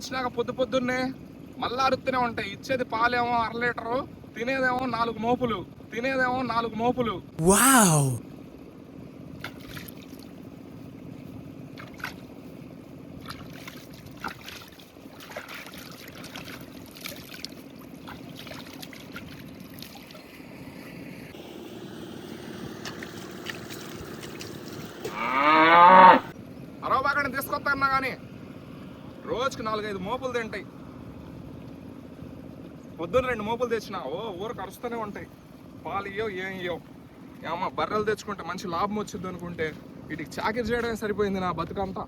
ఏందే తెచ్చినాక పొద్దు పొద్దున్నే మళ్ళా అరుతూనే ఉంటాయి. ఇచ్చేది పాలేమో అర లీటరు తినేదేమో నాలుగు మోపులు తినేదేమో నాలుగు మోపులు. వావ్! అరవ బాగా తీసుకొస్తా అన్నా కానీ రోజుకి నాలుగైదు మోపులు తింటాయి పొద్దున్న రెండు మోపులు తెచ్చినా ఓ ఊరకు అరుస్తూనే ఉంటాయి. పాలు ఇయ్యో ఏం ఇయ్యో. ఏమో బర్రెలు తెచ్చుకుంటే మంచి లాభం వచ్చింది అనుకుంటే వీటికి చాకరీ చేయడమే సరిపోయింది నా బతుకంతా.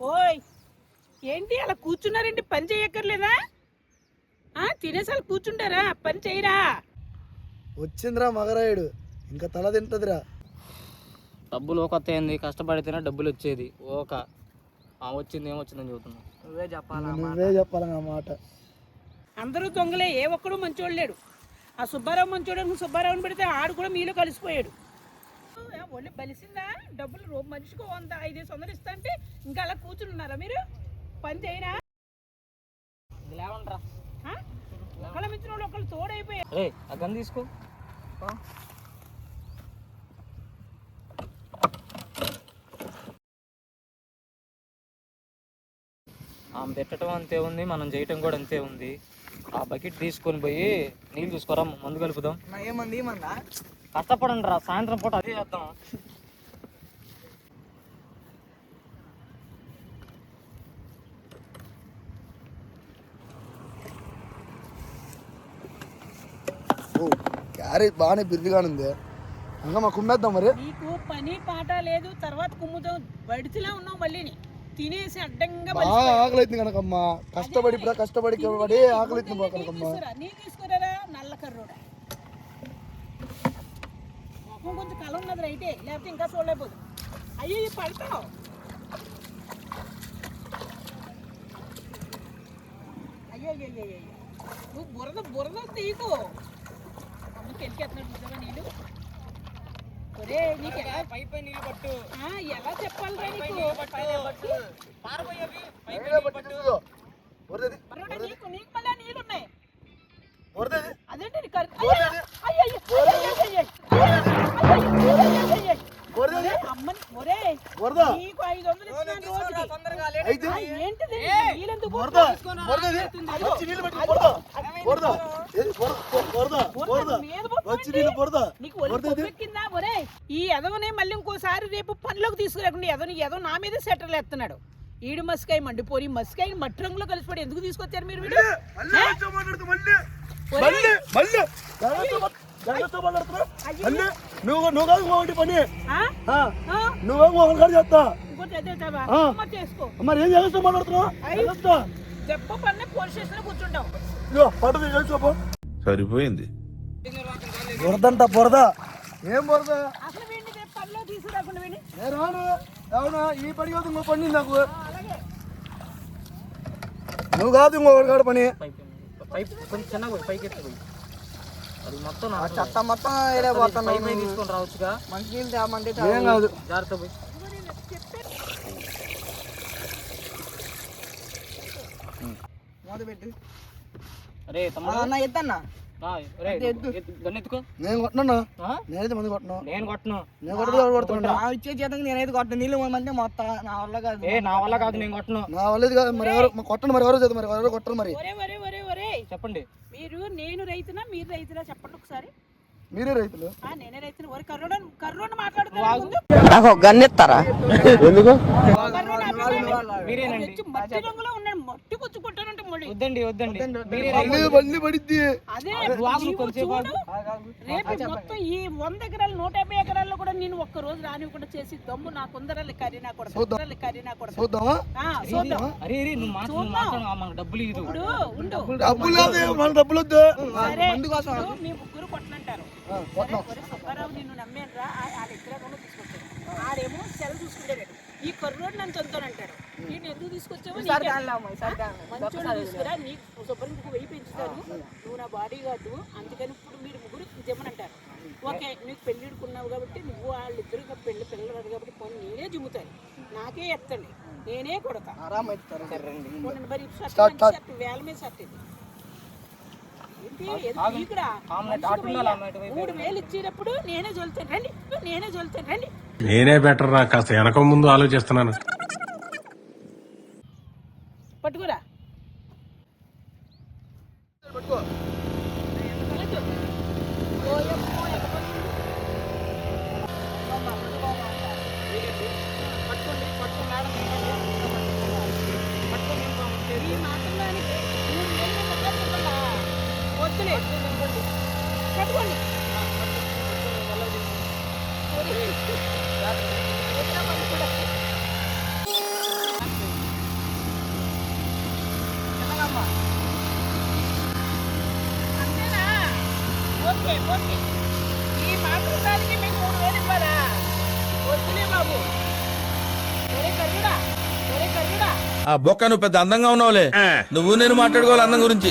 ఓయ్ ఏంటి అలా కూర్చున్నారేంటి? పని చేయక్కర్లేదా? ఆ తినేసాలు కూర్చుంటారా? పని చేయరా? వచ్చిందిరా మగరాయుడు. ఇంకా తల తింటదిరా. డబ్బులు ఒక అయింది కష్టపడితేనే డబ్బులు వచ్చేది. ఓక ఆ వచ్చింది ఏమొచ్చిందని చెబుతున్నాం. నువ్వే చెప్పాలా నువ్వే చెప్పాలి ఆ మాట. అందరూ దొంగలే. ఏ ఒక్కడు మంచోడు లేడు. ఆ సుబ్బారావు మంచోడు సుబ్బారావుని పెడితే ఆడు కూడా మీలో కలిసిపోయాడు. ఒళ్ళు బలిసిందా? డబ్బులు రో మనిషికి వంద ఐదేసి వందలు ఇస్తా అంటే ఇంకా అలా కూర్చున్నారా మీరు? పని ఆ? ఒకళ్ళ మించిన వాళ్ళు ఒకళ్ళు తోడైపోయారు రే ఆ గన్ తీసుకో. ఆమె పెట్టడం అంతే ఉంది మనం చేయటం కూడా అంతే ఉంది. ఆ బకెట్ తీసుకొని పోయి నీళ్ళు తీసుకోరా మందు కలుపుదాం. నా ఏమంది ఏమన్నా కష్టపడండి రా సాయంత్రం పూట అదే చేద్దాం. ఓ క్యారేజ్ బాగానే బిర్దిగా ఉంది ఇంకా మా కుమ్మేద్దాం మరి. నీకు పని పాట లేదు తర్వాత కుమ్ముతో బడితిలా ఉన్నావు మళ్ళీని. తినేసి అడ్డంగా బాగా బలిసిపోయావు. ఆకలి అవుతుంది కనకమ్మ కష్టపడి ఇప్పుడు కష్టపడి పడి ఆకలి అవుతుంది కనకమ్మ తీసుకురా నీ తీసుకురారా నల్ల కర్రోడా కల ఉన్నది రైటే లేకపోతే ఇంకా చూడలేకపోదు. అయ్యో ఇవి పడతావు. అయ్యో అయ్యో అయ్యో అయ్యో. నువ్వు బురద బురద తీకు. అమ్మకి ఎక్కేస్తున్నాడు చూసావా నీళ్ళు? ఒరే నీకు ఎలా పైపై నీళ్ళు పట్టు. ఆ, ఎలా చెప్పాలిరా నీకు? నీకు నీకు మళ్ళీ నీళ్ళు ఉన్నాయి. అదేంటి ఈ ఎదవనే మళ్ళీ ఇంకోసారి రేపు పనిలోకి తీసుకురాకుండా ఎదవని ఎదవ నా మీదే సెటర్లు ఎత్తున్నాడు ఈడు మస్కాయ మండిపోయి మస్కాయ మట్టి రంగులో కలిసిపోయి ఎందుకు తీసుకొచ్చారు మీరు మళ్ళీ నువ్వు నువ్వు కాదు ఒకటి పని ఆ? ఆ, ఆ? నువ్వు ఒకటి కాదు చేస్తా మరి ఏం చేస్తా మాట్లాడుతున్నావు పోలీస్ స్టేషన్ పడదు చేసుకోపో సరిపోయింది బురదంట బురద ఏం బురద రాను అవునా ఈ పని కాదు ఇంకో పని నాకు నువ్వు కాదు ఇంకొకటి కాదు పని కొంచెం చిన్నగా పైకి ఎత్తి పోయి అది మొత్తం నా చెత్త మొత్తం ఏడే పోతాను పైప్ పై తీసుకొని రావచ్చుగా. మంచి నీళ్ళు తేమంటే ఏం కాదు. జాగ్రత్త పోయి. అరే అన్న ఎత్తన్నా? ఆ, రే, ఎత్తు, గన్ను ఎత్తుకో. నేను కొట్టను? ఆ? నేనైతే మంది కొట్టను? నేను కొట్టను. నేను కొట్టదు కొడుతున్నా ఇచ్చే నేనైతే కొట్ట నీళ్ళు మొత్తం నా వల్ల కాదు. ఏ నా వల్ల కాదు నేను కొట్టను. నా వల్లేదు కాదు మరి ఎవరు కొట్టను మరి ఎవరు చేద్దాం మరి ఎవరు కొట్టరు మరి. చెప్పండి. మీరు నేను రైతునా మీరు రైతునా చెప్పండి ఒకసారి. మీరే రైతులు? నాకు గన్ ఇస్తారా ఎందుకు అదే రేపు మొత్తం ఈ వంద నూట యాభై ఎకరాల్లో కూడా నేను ఒక్క రోజు రానివ్వకుండా చేసి దమ్ము కూడా కూడా. డబ్బులు డబ్బులు మన డబ్బులు మీ ముగ్గురు కొట్టనంటారు. సుబ్బారావు నిన్ను నమ్మాను రా తీసుకొచ్చాడు. ఆడేమో సెల్ చూసుకుంటాడు ఈ కర్రోడు నన్ను చదువుతానంటాడు నేను ఎందుకు తీసుకొచ్చావు నీకే-. మంచోడు తీసుకురా నీకు శుభ్రం ఇంకొక వెయ్యి పెంచుతాను నువ్వు నా బాడీ గార్డు అందుకని ఇప్పుడు మీరు ముగ్గురు జిమ్మనంటారు ఓకే నీకు పెళ్ళిడుకున్నావు కాబట్టి నువ్వు వాళ్ళిద్దరు పెళ్ళి పిల్లలు కాబట్టి పోనీ నేనే జిమ్ముతాను. నాకే ఎత్తండి. నేనే కొడతా. వేల మీద షర్ట్ ఇది ఏంటి? ఎందుకు ఇక్కడ ఆమ్లెట్ మనిషికి అటు ఉండాలి, వెయ్యి. ఆమ్లెట్ వైపు మూడు వేలు ఇచ్చేటప్పుడు నేనే రండి నేనే రండి. నేనే బెటర్ రా కాస్త వెనక ముందు ఆలోచిస్తున్నాను. ఓకే ఓకే ఈ మాట్లాడడానికి మీకు మూడు వేలు ఇవ్వాలా వద్దులే బాబు ఒరే కర్రుడా ఒరే కర్రుడా ఆ బొక్క నువ్వు పెద్ద అందంగా ఉన్నావులే. నువ్వు నేను మాట్లాడుకోవాలి అందం గురించి.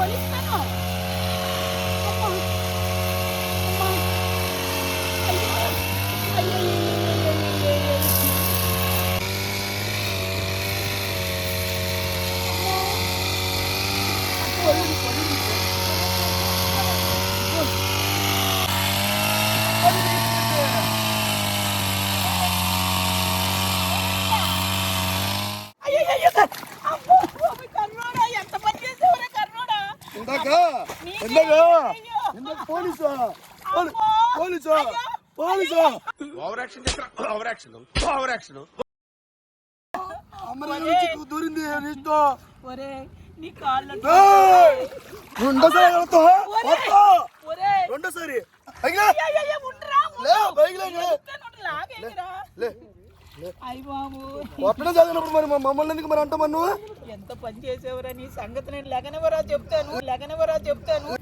polis పోలీసా పోలీసా పోలీసా రెండోసారి చదివినప్పుడు మరి మమ్మల్ని ఎందుకు మరి అంటామన్ను ఎంత పని చేసేవరా నీ సంగతి నేను లెగనవరా చెప్తాను లెగనవరా చెప్తాను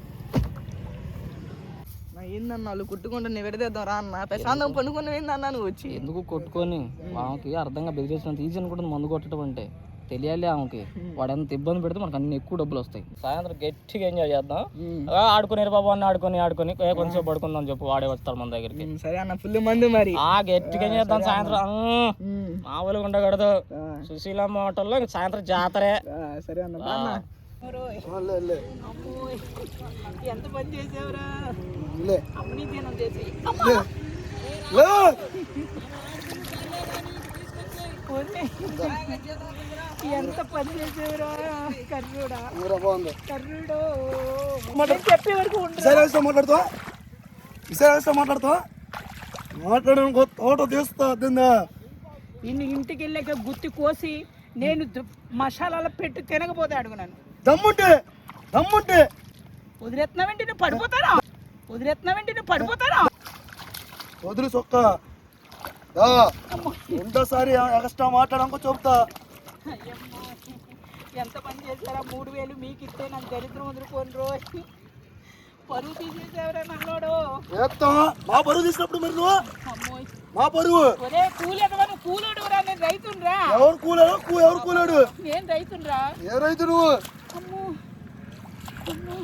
ఏందన్న వాళ్ళు కుట్టుకుంటూ నీ విడదేద్దాం రా అన్న. ప్రశాంతం పండుకుని ఏందన్న నువ్వు వచ్చి. ఎందుకు కొట్టుకొని? ఆమెకి అర్థంగా బెదిరేసినంత ఈజీ అనుకుంటుంది మందు కొట్టడం అంటే. తెలియాలి ఆమెకి. వాడు ఎంత ఇబ్బంది పెడితే మనకు అన్ని ఎక్కువ డబ్బులు వస్తాయి. సాయంత్రం గట్టిగా ఎంజాయ్ చేద్దాం. ఆ, ఆడుకుని బాబు అన్న ఆడుకొని ఆడుకొని కొంచెం పడుకుందాం చెప్పు వాడే వస్తాడు మన దగ్గరికి. సరే అన్న ఫుల్ మంది మరి. ఆ గట్టిగా చేద్దాం సాయంత్రం. మామూలుగా ఉండకూడదు. సుశీలమ్మ హోటల్లో సాయంత్రం జాతరే. సరే అన్న ఎంత పని చేసి. ఎంత పని చేసేవరా? కర్రుడా. చెప్పే వరకు మాట్లాడుతా విశాఖ మాట్లాడుతావా? మాట్లాడడం తోట తీస్తా ఇన్ని ఇంటికి వెళ్ళాక గుత్తి కోసి నేను మసాలాలు పెట్టి తినకపోతే అడుగున్నాను దమ్ముంటే దమ్ముంటే. వదిలేస్తున్నావేంటి నువ్వు పడిపోతారా వదిలేస్తున్నావేంటి నువ్వు పడిపోతారా వదిలి సొక్క. రెండోసారి ఎక్స్ట్రా మాట్లాడడానికి చెప్తా. ఎంత పని చేశారా? మూడు వేలు మీకు ఇస్తే నాకు దరిద్రం వదులుకోని రోజు పరువు తీసేసేవరా మా పరువు తీసినప్పుడు మరి? నువ్వు మా పరువు? ఒరే కూలోడురా నేను రైతునురా. ఎవరు కూలాడు కూ- ఎవరు కూలాడు? నేను రైతునురా. ఏ రైతు నువ్వు? అమ్మో. అమ్మో.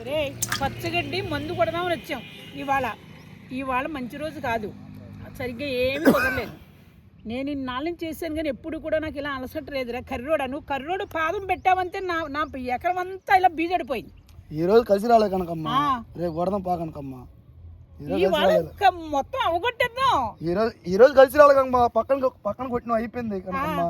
ఒరే పచ్చగడ్డి మందు కొడదామని వచ్చాం. ఇవాళ ఇవాళ మంచి రోజు కాదు. సరిగ్గా ఏమీ కుదరలేదు. నేను ఇన్నాళ్ళ నుంచి చేశాను కానీ ఎప్పుడు కూడా నాకు ఇలా అలసట లేదురా. కర్రోడా నువ్వు కర్రోడు పాదం పెట్టావంటే నా నా ఎకరం అంతా ఇలా బీజడిపోయింది. ఈ రోజు కలిసి రాలే కనకమ్మా. రేపు కొడదాం పా కనకమ్మా. మొత్తం అవగొట్టేద్దాం. ఈ రోజు ఈ రోజు కలిసి రాలే కనకమ్మా. పక్కన పక్కన కొట్టిన అయిపోయింది కనకమ్మా.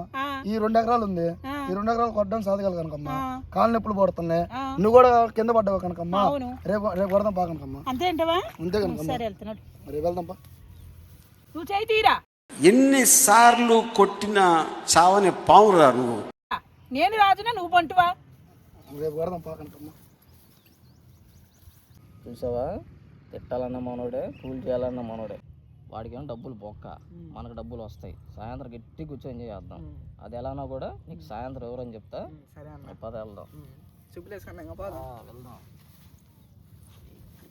ఈ రెండు ఎకరాలు ఉంది. ఈ రెండు ఎకరాలు కొట్టడం సాధగల కనకమ్మా. కాళ్ళు నొప్పులు పడుతున్నాయి. నువ్వు కూడా కింద పడ్డావు కనకమ్మా? రేపు రేపు కొడదాం పా కనకమ్మా. అంతే అంటవా? అంతే కనకమ్మా. సరే వెళ్తున్నాడు. రేపు వెళ్దాం పా. నువ్వు చేయి తీరా. ఎన్నిసార్లు కొట్టిన చావని పావురా నువ్వు? నేను రాజునా నువ్వు పంటువా రేపు కొడదాం పా కనకమ్మా చూసావా? తిట్టాలన్న మనోడే కూల్ చేయాలన్న మనోడే. వాడికి ఏమో డబ్బులు బొక్క. మనకు డబ్బులు వస్తాయి. సాయంత్రం గట్టి కూర్చొని ఎంజాయ్ చేద్దాం అది ఎలానో కూడా నీకు సాయంత్రం ఎవరని చెప్తా. సరే అన్న. పద వెళ్దాం. వెళ్దాం.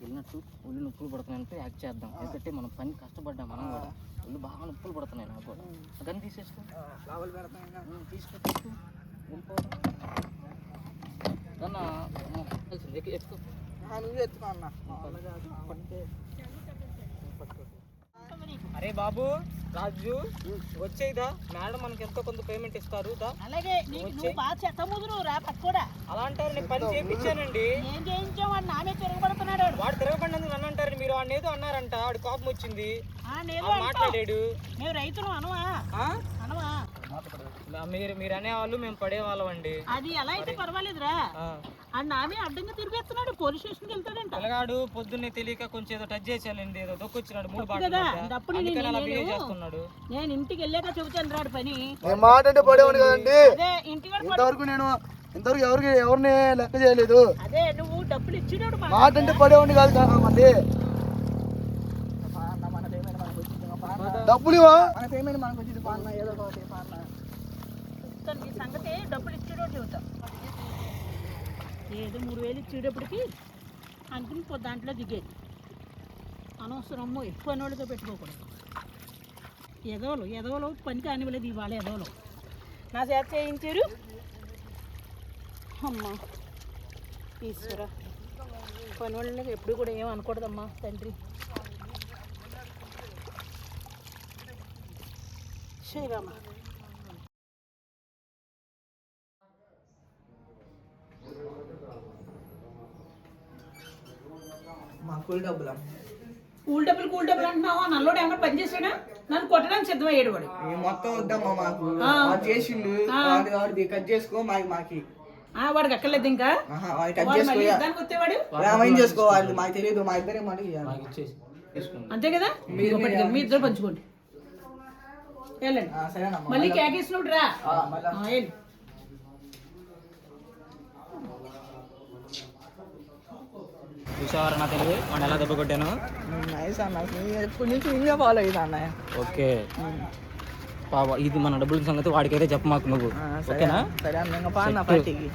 వెళ్ళినట్టు ఒళ్ళు నొప్పులు పడుతున్నాయంటే యాక్ట్ చేద్దాం. ఎందుకంటే మనం పని కష్టపడ్డాం మనం కూడా. ఒళ్ళు బాగా నొప్పులు పడుతున్నాయి నాకు కూడా. అదని తీసేసుకో. తీసుకో అరే బాబు. రాజు వచ్చేదా మేడం మనకి ఎంతో కొంత పేమెంట్ ఇస్తారు అలాగే నీకు నువ్వు బాగా చెత్త ముదురు రా పట్టుకోడా అలా అంటారు నేను పని చేయించానండి. ఏం చేయించావు? వాడు నామే తిరగబడుతున్నాడు వాడు. వాడు తిరగబడినందుకు నన్ను అంటారు మీరు వాడిని ఏదో అన్నారంట. వాడు కోపం వచ్చింది. మాట్లాడాడు. మేము రైతులు అనవా? ఆ? అనవా మీరు మీరు అనేవాళ్ళు మేము పడేవాళ్ళం అండి అది ఎలా అయితే పర్వాలేదురా. ఆ. నామే అడ్డంగా తిరిగేస్తున్నాడు పోలీస్ స్టేషన్కి వెళ్తాడంట. పిల్లగాడు పొద్దున్నే తెలియక కొంచెం ఏదో టచ్ చేసేయాలండి ఏదో దొక్కొచ్చినాడు మూడు కదా బాటలు నేను- బిహేవ్ చేస్తున్నాడు. నేను ఇంటికి వెళ్ళాక చెబుతాను రాడు పని. మాట అంటే పడేవాడు కదండి. ఇంతవరకు నేను ఇంతవరకు ఎవరికి ఎవరిని లెక్క చేయలేదు. అదే నువ్వు డబ్బులు ఇచ్చినాడు మా మాట అంటే పడేవాడిని కాదు పా అన్న. డబ్బులు ఇవా మన పేమెంట్ మనకు వచ్చింది. ఏదో చెప్తాను ఈ సంగతి డబ్బులు ఇచ్చేటోడు చెబుతా. ఏదో మూడు వేలు ఇచ్చేటప్పటికి అనుకుని పో దాంట్లో దిగేది. అనవసరము ఎక్కువ వాళ్ళతో పెట్టుకోకూడదు. ఎదవలు ఎదవలు పని కానివ్వలేదు ఇవాళ ఎదవలు. నా చేత చేయించారు. అమ్మా ఈశ్వర. పని వాళ్ళకి ఎప్పుడు కూడా ఏం అనకూడదమ్మా తండ్రి. శ్రీరామ. కూలి డబ్బులు కూల్ డబ్బులు కూల్ డబ్బులు అంటున్నావా? నల్లోడు ఏమన్నా పని చేసాడా? నన్ను కొట్టడానికి సిద్ధమయ్యాడు వాడు. ఈ మొత్తం వద్దమ్మా మాకు. వాడు చేసిండు. వాడి వాడిది కట్ చేసుకో మాకి మాకి. ఆ, వాడికి అక్కర్లేదు ఇంకా. ఆహా, వాడి కట్ వాడు చేసుకో మళ్ళీ యుద్ధానికి వచ్చేవాడు? రామాయణ చేసుకోవాలి మాకు తెలియదు మా ఇద్దరే మాట ఇవ్వాలి ఇచ్చేసి తీసుకోండి అంతే కదా? ఒకటి మీ ఇద్దరు పంచుకోండి. వెళ్ళండి. ఆ, సరేనమ్మా మళ్ళీ కేకేసినప్పుడు రా. ఆ, మళ్ళా. ఆ, వెళ్ళు. చూసావారా నా తెలివి వాడు ఎలా దెబ్బ కొట్టాను? నైస్ అన్న ఎప్పటి నుంచి ఇంకా ఫాలో అయ్యింది అన్నయ్య ఓకే పాప ఇది మన డబ్బుల సంగతి వాడికైతే చెప్పమాకు నువ్వు. ఓకేనా? సరే అన్న ఇంకా పార్టీకి.